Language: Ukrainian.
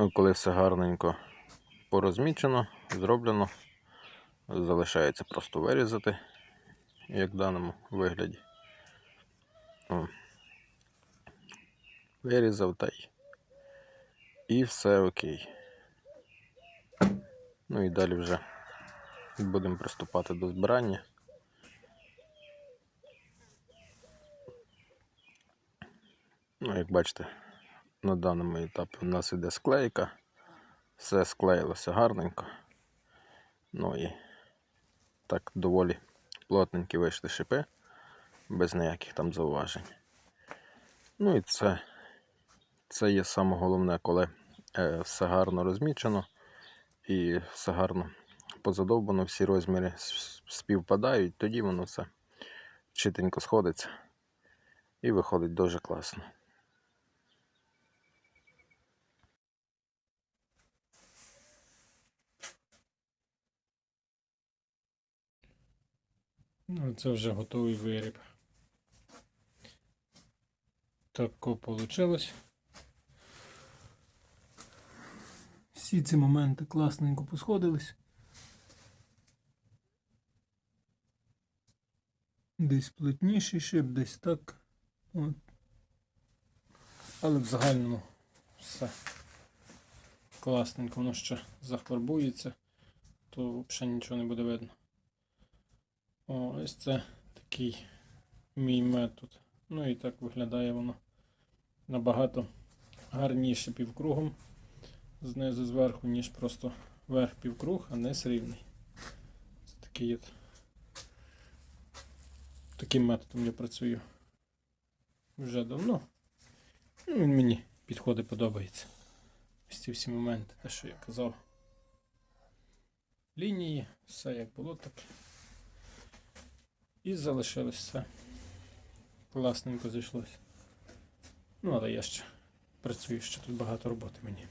Ну, коли все гарненько порозмічено, зроблено, залишається просто вирізати, як в даному вигляді. Вирізав та й. І все окей. Ну і далі вже будемо приступати до збирання. Ну, як бачите, на даному етапі у нас іде склейка. Все склеїлося гарненько. Ну і так доволі плотненькі вийшли шипи, без ніяких там зауважень. Ну і це, це є саме головне, коли е, все гарно розмічено і все гарно позадовбано, всі розміри співпадають, тоді воно все чітенько сходиться і виходить дуже класно. Ну, це вже готовий виріб. Тако вийшло. Всі ці моменти класненько посходились. Десь плотніший шип, десь так. От. Але в загальному все класненько, воно ще зафарбується, то взагалі нічого не буде видно. Ось це такий мій метод. Ну і так виглядає воно набагато гарніше півкругом знизу зверху, ніж просто верх півкруг, а низ рівний. Це такий от. Таким методом я працюю вже давно. Ну, він мені підходить, подобається. Ось ці всі моменти, те, що я казав. Лінії, все як було, так і залишилось все. Класненько зійшлось. Ну, але я ще працюю, ще тут багато роботи мені.